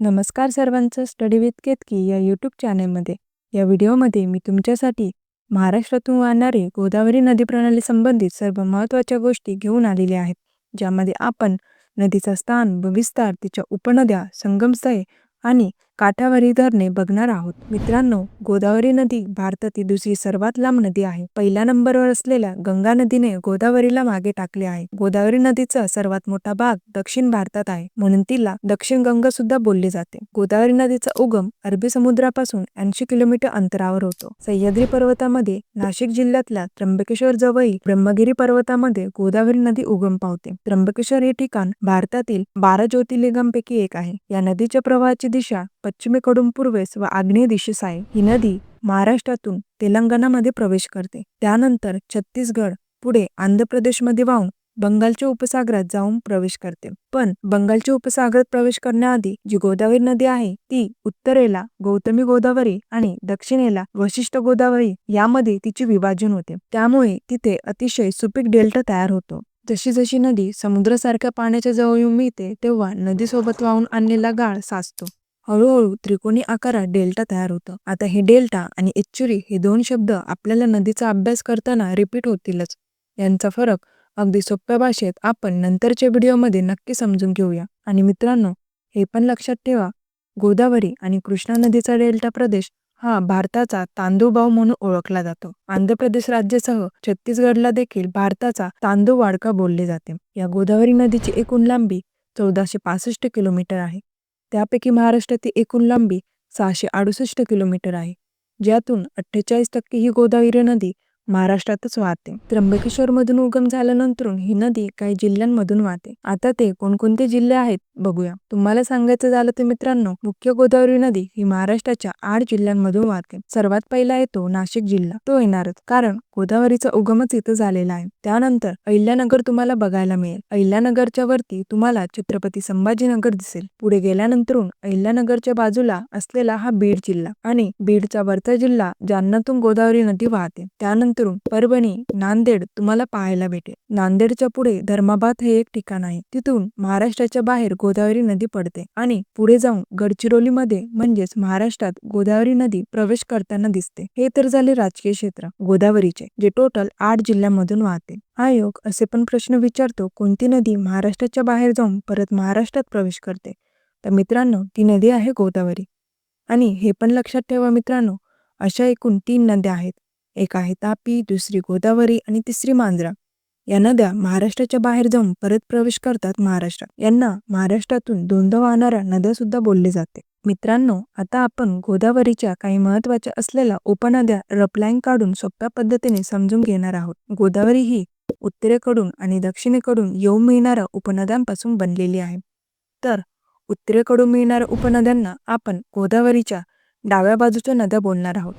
नमस्कार सर्वांचं study with Ketaki या यूट्यूब चॅनलमध्ये या व्हिडिओमध्ये मी तुमच्यासाठी महाराष्ट्रातून वाहणारे गोदावरी नदी प्रणाली संबंधित सर्व महत्त्वाच्या गोष्टी घेऊन आलेल्या आहेत ज्यामध्ये आपण नदीचा स्थान व विस्तार तिच्या उपनद्या संगमस्थळे आणि काठावरी धरणे बघणार आहोत. मित्रांनो गोदावरी नदी भारतातील दुसरी सर्वात लांब नदी आहे. पहिल्या नंबरवर असलेल्या गंगा नदीने गोदावरीला मागे टाकले आहे. गोदावरी नदीचा सर्वात मोठा भाग दक्षिण भारतात आहे म्हणून तिला दक्षिण गंगा सुद्धा बोलली जाते. गोदावरी नदीचा उगम अरबी समुद्रापासून ऐंशी किलोमीटर अंतरावर होतो. सह्याद्री पर्वतामध्ये नाशिक जिल्ह्यातल्या त्र्यंबकेश्वर जवळील ब्रह्मगिरी पर्वतामध्ये गोदावरी नदी उगम पावते. त्र्यंबकेश्वर हे ठिकाण भारतातील बारा ज्योतिर्लिंगांपैकी एक आहे. या नदीच्या प्रवाहाची दिशा पश्चिमेकडून पूर्वेस व आग्नेय दिशेस आहे. ही नदी महाराष्ट्रातून तेलंगणामध्ये प्रवेश करते. त्यानंतर छत्तीसगड पुढे आंध्र प्रदेशमध्ये वाहून बंगालच्या उपसागरात जाऊन प्रवेश करते. पण बंगालच्या उपसागरात प्रवेश करण्याआधी जी गोदावरी नदी आहे ती उत्तरेला गौतमी गोदावरी आणि दक्षिणेला वशिष्ठ गोदावरी यामध्ये तिचे विभाजन होते. त्यामुळे तिथे अतिशय सुपीक डेल्टा तयार होतो. जशी जशी नदी समुद्रासारख्या पाण्याच्या जवळ येऊन मिळते तेव्हा नदीसोबत वाहून आणलेला गाळ साचतो. हळूहळू त्रिकोणी आकारात डेल्टा तयार होतं. आता हे डेल्टा आणि एच्चुरी हे दोन शब्द आपल्याला नदीचा अभ्यास करताना रिपीट होतीलच. यांचा फरक अगदी सोप्या भाषेत आपण नंतरच्या व्हिडिओमध्ये नक्की समजून घेऊया. आणि मित्रांनो हे पण लक्षात ठेवा गोदावरी आणि कृष्णा नदीचा डेल्टा प्रदेश हा भारताचा तांदूळबाव म्हणून ओळखला जातो. आंध्र प्रदेश राज्यासह छत्तीसगडला देखील भारताचा तांदूळ वाडका बोलले जाते. या गोदावरी नदीची एकूण लांबी चौदाशे पासष्ट किलोमीटर आहे. त्यापैकी महाराष्ट्रातील एकूण लांबी सहाशे अडुसष्ट किलोमीटर आहे. ज्यातून अठ्ठेचाळीस टक्के ही गोदावरी नदी महाराष्ट्रातच वाहते. त्र्यंबकेश्वरमधून उगम झाल्यानंतर ही नदी काही जिल्ह्यांमधून वाहते. आता ते कोणकोणते जिल्हे आहेत बघूया. तुम्हाला सांगायचं झालं तर मित्रांनो मुख्य गोदावरी नदी ही महाराष्ट्राच्या आठ जिल्ह्यांमधून वाहते. सर्वात पहिला येतो नाशिक जिल्हा. तो येणारच. कारण गोदावरीचा उगमच इथं झालेला आहे. त्यानंतर अहिल्यानगर तुम्हाला बघायला मिळेल. अहिल्यानगरच्या वरती तुम्हाला छत्रपती संभाजीनगर दिसेल. पुढे गेल्यानंतरून अहिल्यानगरच्या बाजूला असलेला हा बीड जिल्हा आणि बीडचा वरचा जिल्हा जालन्यातून गोदावरी नदी वाहते. त्यानंतर त्यानंतरून परभणी नांदेड तुम्हाला पाहायला भेटेल. नांदेडच्या पुढे धर्माबाद हे एक ठिकाण आहे. तिथून महाराष्ट्राच्या बाहेर गोदावरी नदी पडते आणि पुढे जाऊन गडचिरोलीमध्ये म्हणजेच महाराष्ट्रात गोदावरी नदी प्रवेश करताना दिसते. हे तर झाले राजकीय क्षेत्र गोदावरीचे जे टोटल आठ जिल्ह्यांमधून वाहते. आयोग असे पण प्रश्न विचारतो कोणती नदी महाराष्ट्राच्या बाहेर जाऊन परत महाराष्ट्रात प्रवेश करते? तर मित्रांनो ती नदी आहे गोदावरी. आणि हे पण लक्षात ठेवा मित्रांनो अशा एकूण तीन नद्या आहेत. एक आहे तापी दुसरी गोदावरी आणि तिसरी मांजरा. या नद्या महाराष्ट्राच्या बाहेर जाऊन परत प्रवेश करतात महाराष्ट्रात. यांना महाराष्ट्रातून दोनदा वाहणाऱ्या नद्या सुद्धा बोलले जाते. मित्रांनो आता आपण गोदावरीच्या काही महत्त्वाच्या असलेल्या उपनद्या रपलाईन काढून सोप्या पद्धतीने समजून घेणार आहोत. गोदावरी ही उत्तरेकडून आणि दक्षिणेकडून येऊन मिळणाऱ्या उपनद्यांपासून बनलेली आहे. तर उत्तरेकडून मिळणाऱ्या उपनद्यांना आपण गोदावरीच्या डाव्या बाजूच्या नद्या बोलणार आहोत.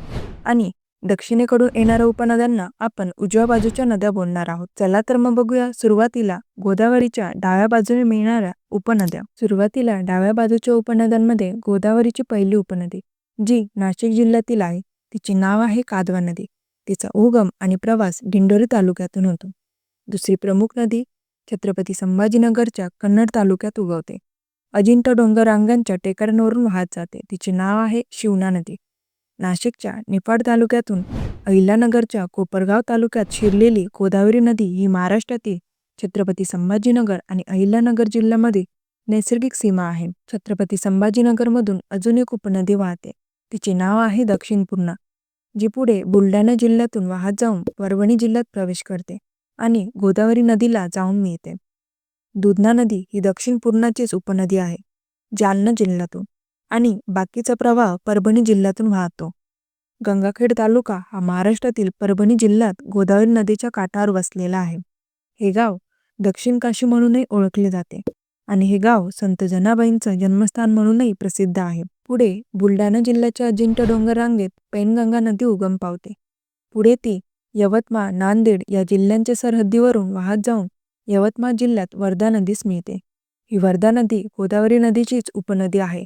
आणि दक्षिणेकडून येणाऱ्या उपनद्यांना आपण उजव्या बाजूच्या नद्या बोलणार आहोत. चला तर मग बघूया सुरुवातीला गोदावरीच्या डाव्या बाजूने मिळणाऱ्या उपनद्या. सुरुवातीला डाव्या बाजूच्या उपनद्यांमध्ये गोदावरीची पहिली उपनदी जी नाशिक जिल्ह्यातील आहे तिचे नाव आहे कादवा नदी. तिचा उगम आणि प्रवास दिंडोरी तालुक्यातून होतो. दुसरी प्रमुख नदी छत्रपती संभाजीनगरच्या कन्नड तालुक्यात उगवते. अजिंठा डोंगर रांगांच्या टेकड्यांवरून वाहत जाते. तिचे नाव आहे शिवना नदी. नाशिकच्या निफाड तालुक्यातून अहिल्यानगरच्या कोपरगाव तालुक्यात शिरलेली गोदावरी नदी ही महाराष्ट्रातील छत्रपती संभाजीनगर आणि अहिल्यानगर जिल्ह्यामध्ये नैसर्गिक सीमा आहे. छत्रपती संभाजीनगरमधून अजून एक उपनदी वाहते. तिचे नाव आहे दक्षिण पूर्णा जी पुढे बुलढाणा जिल्ह्यातून वाहत जाऊन परभणी जिल्ह्यात प्रवेश करते आणि गोदावरी नदीला जाऊन मिळते. दुधना नदी ही दक्षिण पूर्णाचीच उपनदी आहे जालना जिल्ह्यातून. आणि बाकीचा प्रवाह परभणी जिल्ह्यातून वाहतो. गंगाखेड तालुका हा महाराष्ट्रातील परभणी जिल्ह्यात गोदावरी नदीच्या काठावर वसलेला आहे. हे गाव दक्षिण काशी म्हणूनही ओळखले जाते आणि हे गाव संत जनाबाईंचं जन्मस्थान म्हणूनही प्रसिद्ध आहे. पुढे बुलढाणा जिल्ह्याच्या अजिंठा डोंगर रांगेत पैनगंगा नदी उगम पावते. पुढे ती यवतमाळ नांदेड या जिल्ह्यांच्या सरहद्दीवरून वाहत जाऊन यवतमाळ जिल्ह्यात वर्धा नदीस मिळते. ही वर्धा नदी गोदावरी नदीचीच उपनदी आहे.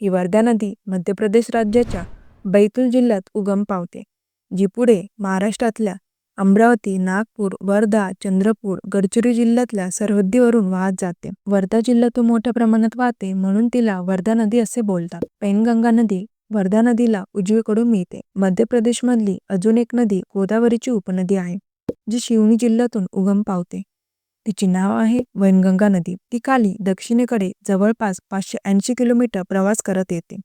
ही वर्धा नदी मध्य प्रदेश राज्याच्या बैतूल जिल्ह्यात उगम पावते जी पुढे महाराष्ट्रातल्या अमरावती नागपूर वर्धा चंद्रपूर गडचिरोली जिल्ह्यातल्या सरहद्दीवरून वाहत जाते. वर्धा जिल्ह्यातून मोठ्या प्रमाणात वाहते म्हणून तिला वर्धा नदी असे बोलतात. पैनगंगा नदी वर्धा नदीला उजवीकडून मिळते. मध्य प्रदेशमधली अजून एक नदी गोदावरीची उपनदी आहे जी शिवनी जिल्ह्यातून उगम पावते. तिचे नाव आहे वैनगंगा नदी. ती खाली दक्षिणेकडे जवळपास पाचशे ऐंशी किलोमीटर प्रवास करत येते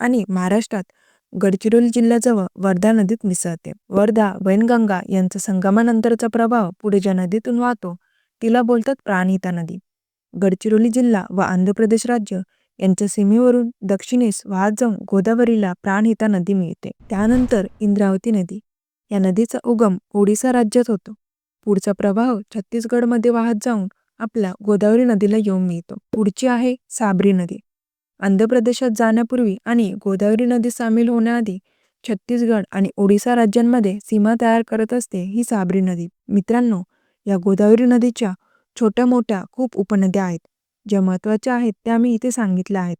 आणि महाराष्ट्रात गडचिरोली जिल्ह्याजवळ वर्धा नदीत मिसळते. वर्धा वैनगंगा यांचा संगमानंतरचा प्रभाव पुढे ज्या नदीतून वाहतो तिला बोलतात प्राणहिता नदी. गडचिरोली जिल्हा व आंध्र प्रदेश राज्य यांच्या सीमेवरून दक्षिणेस वाहत जाऊन गोदावरीला प्राणहिता नदी मिळते. त्यानंतर इंद्रावती नदी. या नदीचा उगम ओडिसा राज्यात होतो. पुढचा प्रवाह छत्तीसगडमध्ये वाहत जाऊन आपल्या गोदावरी नदीला येऊन मिळतो. पुढची आहे साबरी नदी. आंध्र प्रदेशात जाण्यापूर्वी आणि गोदावरी नदी सामील होण्याआधी छत्तीसगड आणि ओडिसा राज्यांमध्ये सीमा तयार करत असते ही साबरी नदी. मित्रांनो या गोदावरी नदीच्या छोट्या मोठ्या खूप उपनद्या आहेत ज्या महत्त्वाच्या आहेत त्या मी इथे सांगितल्या आहेत.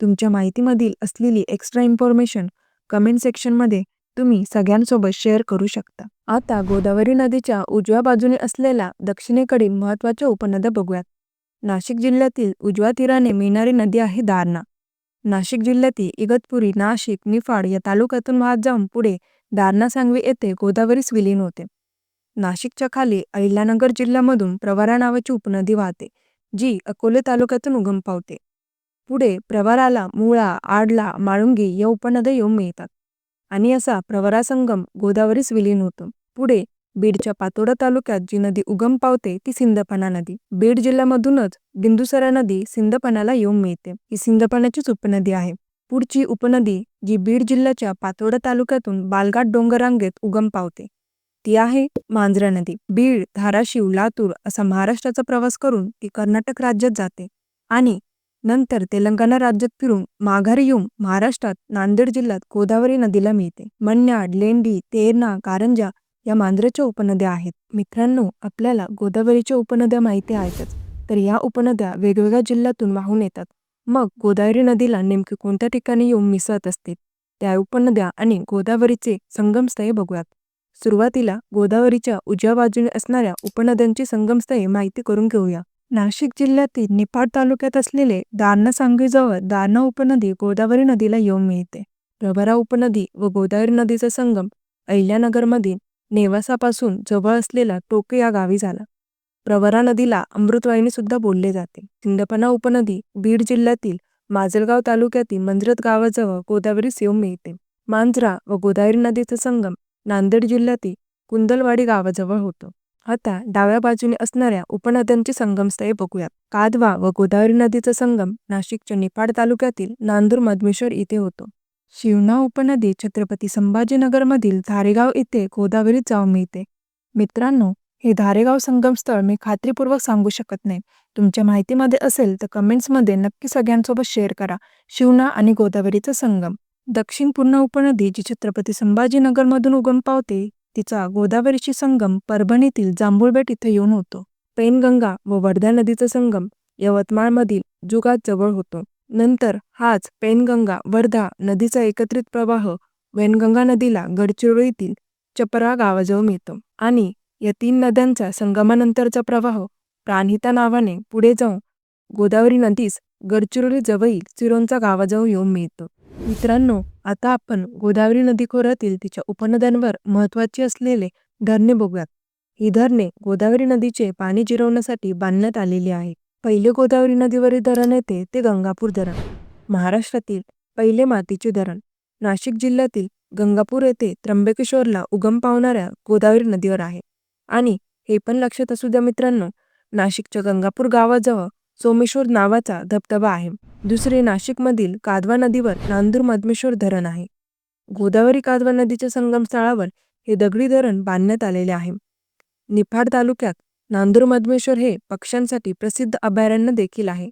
तुमच्या माहितीमधील असलेली एक्स्ट्रा इन्फॉर्मेशन कमेंट सेक्शनमध्ये तुम्ही सगळ्यांसोबत शेअर करू शकता. आता गोदावरी नदीच्या उजव्या बाजूने असलेल्या दक्षिणेकडील महत्त्वाच्या उपनद्या बघूयात. नाशिक जिल्ह्यातील उजव्या तीराने मिळणारी नदी आहे दारणा नाशिक जिल्ह्यातील इगतपुरी नाशिक निफाड या तालुक्यातून वाहत जाऊन पुढे दारणा सांगवी येथे गोदावरीस विलीन होते. नाशिकच्या खाली अहिल्यानगर जिल्ह्यामधून प्रवारा नावाची उपनदी वाहते जी अकोले तालुक्यातून उगम पावते. पुढे प्रवाराला मुळा आडला माळुंगी या उपनद्या येऊन मिळतात. आणि असा प्रवरा संगम गोदावरीस विलीन होतो. पुढे बीडच्या पातोडा तालुक्यात जी नदी उगम पावते ती सिंदपणा नदी. बीड जिल्ह्यामधूनच बिंदुसरा नदी सिंदपणाला येऊन मिळते. ही सिंदपणाचीच उपनदी आहे. पुढची उपनदी जी बीड जिल्ह्याच्या पातोडा तालुक्यातून बालघाट डोंगरांगेत उगम पावते ती आहे मांजरा नदी. बीड धाराशिव लातूर असा महाराष्ट्राचा प्रवास करून ती कर्नाटक राज्यात जाते आणि नंतर तेलंगणा राज्यात फिरून माघारी येऊन महाराष्ट्रात नांदेड जिल्ह्यात गोदावरी नदीला मिळते. मन्याड लेंडी तेरणा कारंजा या मांजरेच्या उपनद्या आहेत. मित्रांनो आपल्याला गोदावरीच्या उपनद्या माहिती आहेतच. तर या उपनद्या वेगवेगळ्या जिल्ह्यातून वाहून येतात. मग गोदावरी नदीला नेमके कोणत्या ठिकाणी येऊन मिसळत असते त्या उपनद्या आणि गोदावरीचे संगमस्थळे बघूयात. सुरुवातीला गोदावरीच्या उजव्या बाजूने असणाऱ्या उपनद्यांची संगमस्थळे माहिती करून घेऊया. नाशिक जिल्ह्यातील निफाड तालुक्यात असलेले दारणा सांगवीजवळ दारणा उपनदी गोदावरी नदीला येऊन मिळते. प्रभरा उपनदी व गोदावरी नदीचा संगम अहिल्यानगरमधील नेवासापासून जवळ असलेला टोके या गावी झाला. प्रवरा नदीला अमृतवाहिनी सुद्धा बोलले जाते. सिंदपना उपनदी बीड जिल्ह्यातील माजलगाव तालुक्यातील मंजरत गावाजवळ गोदावरीस येऊन मिळते. मांजरा व गोदावरी नदीचा संगम नांदेड जिल्ह्यातील कुंदलवाडी गावाजवळ होतो. आता डाव्या बाजूने असणाऱ्या उपनद्यांची संगमस्थळे बघूयात. कादवा व गोदावरी नदीचा संगम नाशिकच्या निफाड तालुक्यातील नांदूर मधमेश्वर इथे होतो. शिवना उपनदी छत्रपती संभाजीनगरमधील धारेगाव इथे गोदावरीत जाऊन मिळते. मित्रांनो हे धारेगाव संगमस्थळ मी खात्रीपूर्वक सांगू शकत नाही. तुमच्या माहितीमध्ये असेल तर कमेंट्समध्ये नक्की सगळ्यांसोबत शेअर करा. शिवना आणि गोदावरीचा संगम. दक्षिण पूर्ण उपनदी जी छत्रपती संभाजीनगरमधून उगम पावते तिचा गोदावरीची संगम परभणीतील जांभूळबेट इथे येऊन होतो. पैनगंगा व वर्धा नदीचा संगम यवतमाळमधील जुगात जवळ होतो. नंतर हाच पैनगंगा वर्धा नदीचा एकत्रित प्रवाह वैनगंगा नदीला गडचिरोलीतील चपरा गावाजवळ मिळतो आणि या तीन नद्यांचा संगमानंतरचा प्रवाह प्राणहिता नावाने पुढे जाऊन गोदावरी नदीस गडचिरोली जवळील चिरोंचा गावाजवळ येऊन मिळतो. मित्रांनो आता आपण गोदावरी नदीखोऱ्यातील तिच्या उपनद्यांवर महत्वाची असलेले धरणे बघूयात. ही धरणे गोदावरी नदीचे पाणी जिरवण्यासाठी बांधण्यात आलेली आहे. पहिले गोदावरी नदीवरील धरण येते ते गंगापूर धरण. महाराष्ट्रातील पहिले मातीचे धरण. नाशिक जिल्ह्यातील गंगापूर येथे त्र्यंबकेश्वरला उगम पावणाऱ्या गोदावरी नदीवर आहे. आणि हे पण लक्षात असू द्या मित्रांनो नाशिकच्या गंगापूर गावाजवळ सोमेश्वर नावाचा धबधबा आहे. दुसरे नाशिकमधील कादवा नदीवर नांदूर मधमेश्वर धरण आहे. गोदावरी कादवा नदीच्या संगमस्थळावर हे दगडी धरण बांधण्यात आलेले आहे. निफाड तालुक्यात नांदूर मधमेश्वर हे पक्ष्यांसाठी प्रसिद्ध अभयारण्य देखील आहे.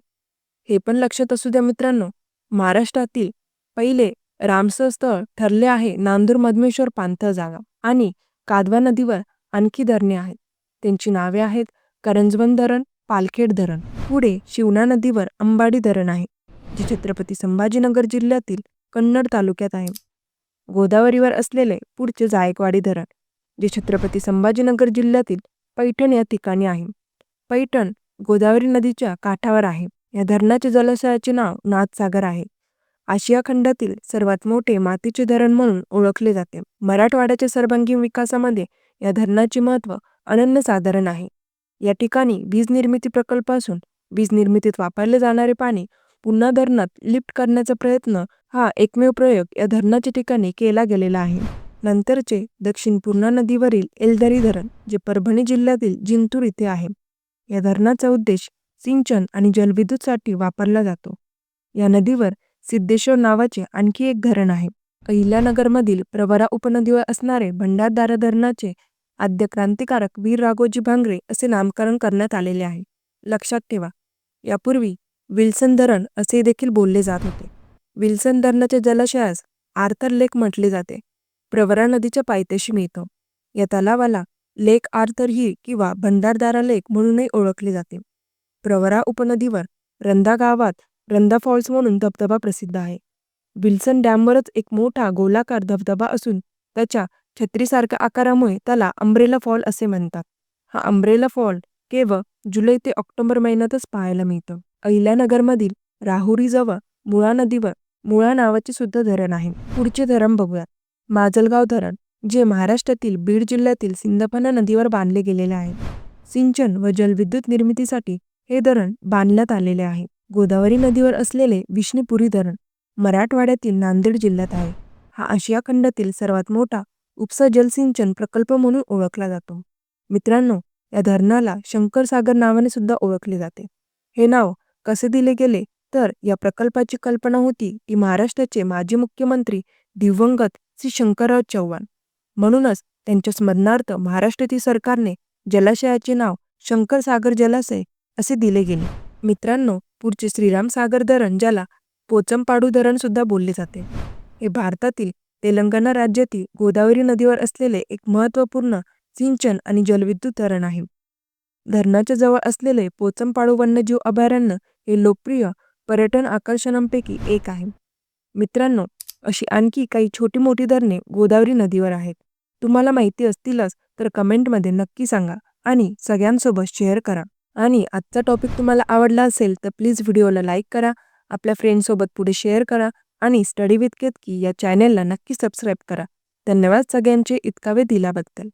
हे पण लक्षात असू द्या मित्रांनो महाराष्ट्रातील पहिले रामसर स्थळ ठरले आहे नांदूर मधमेश्वर पांथळ जागा आणि कादवा नदीवर आणखी धरणे आहेत. त्यांची नावे आहेत करंजवन धरण पालखेड धरण. पुढे शिवना नदीवर अंबाडी धरण आहे जे छत्रपती संभाजीनगर जिल्ह्यातील कन्नड तालुक्यात आहे. गोदावरीवर असलेले पुढचे जायकवाडी धरण जे छत्रपती संभाजीनगर जिल्ह्यातील पैठण या ठिकाणी आहे. पैठण गोदावरी नदीच्या काठावर आहे. या धरणाचे जलाशयाचे नाव नाथसागर आहे. आशिया खंडातील सर्वात मोठे मातीचे धरण म्हणून ओळखले जाते. मराठवाड्याच्या सर्वांगीण विकासामध्ये या धरणाचे महत्त्व अनन्यसाधारण आहे. या ठिकाणी वीज निर्मिती प्रकल्प असून वीज निर्मितीत वापरले जाणारे पाणी पुन्हा धरणात लिफ्ट करण्याचा प्रयत्न हा एकमेव प्रयोग या धरणाच्या ठिकाणी केला गेलेला आहे. नंतरचे दक्षिण पूर्णा नदीवरील एलदरी धरण जे परभणी जिल्ह्यातील जिंतूर इथे आहे या धरणाचा उद्देश सिंचन आणि जलविद्युतसाठी वापरला जातो. या नदीवर सिद्धेश्वर नावाचे आणखी एक धरण आहे. अहिल्यानगरमधील प्रवरा उपनदीवर असणारे भंडारदारा धरणाचे आद्य क्रांतिकारक वीर राघोजी भांगरे असे नामकरण करण्यात आलेले आहे. लक्षात ठेवा यापूर्वी विल्सन धरण असे देखील बोलले जात होते. विल्सन धरणाच्या जलाशयास आर्थर लेक म्हटले जाते. प्रवरा नदीच्या पायथ्याशी मिळतो. या तलावाला लेक आर्थर ही किंवा भंडारदारा लेक म्हणूनही ओळखले जाते. प्रवरा उपनदीवर रंदा गावात रंदा फॉल्स म्हणून धबधबा प्रसिद्ध आहे. विल्सन डॅमवरच एक मोठा गोलाकार धबधबा असून त्याच्या छत्रीसारख्या आकारामुळे त्याला अंब्रेला फॉल असे म्हणतात. हा अंब्रेला फॉल केवळ जुलै ते ऑक्टोबर महिन्यातच पाहायला मिळतं. अहिल्यानगरमधील राहुरीजवळ मुळा नदीवर मुळा नावाचे सुद्धा धरण आहे. पुढचे धरण बघूयात. माजलगाव धरण जे महाराष्ट्रातील बीड जिल्ह्यातील सिंदफणा नदीवर बांधले गेलेले आहे. सिंचन व जलविद्युत निर्मितीसाठी हे धरण बांधण्यात आलेले आहे. गोदावरी नदीवर असलेले विष्णुपुरी धरण मराठवाड्यातील नांदेड जिल्ह्यात आहे. हा आशिया खंडातील सर्वात मोठा उपसा जलसिंचन प्रकल्प म्हणून ओळखला जातो. मित्रांनो या धरणाला शंकरसागर नावाने सुद्धा ओळखले जाते. हे नाव कसे दिले गेले? तर या प्रकल्पाची कल्पना होती ती महाराष्ट्राचे माजी मुख्यमंत्री दिवंगत श्री शंकरराव चव्हाण म्हणूनच त्यांच्या स्मरणार्थ महाराष्ट्रातील सरकारने जलाशयाचे नाव शंकरसागर जलाशय असे दिले गेले. मित्रांनो पुढचे श्रीराम सागर धरण ज्याला पोचमपाडू धरण सुद्धा बोलले जाते. हे भारतातील तेलंगणा राज्यातील गोदावरी नदीवर असलेले एक महत्त्वपूर्ण सिंचन आणि जलविद्युत धरण आहे. धरणाच्या जवळ असलेले पोचमपाडू वन्यजीव अभयारण्य हे लोकप्रिय पर्यटन आकर्षणांपैकी एक आहे. मित्रांनो अशी आणखी काही छोटी मोठी धरणे गोदावरी नदीवर आहेत. तुम्हाला माहिती असतीलच तर कमेंटमध्ये नक्की सांगा आणि सगळ्यांसोबत शेअर करा. आणि आजचा टॉपिक तुम्हाला आवडला असेल तर प्लीज व्हिडिओला लाईक करा आपल्या फ्रेंडसोबत पुढे शेअर करा आणि स्टडी विथ केतकी या चॅनेलला नक्की सबस्क्राईब करा. धन्यवाद सगळ्यांचे इतका वेळ दिल्याबद्दल.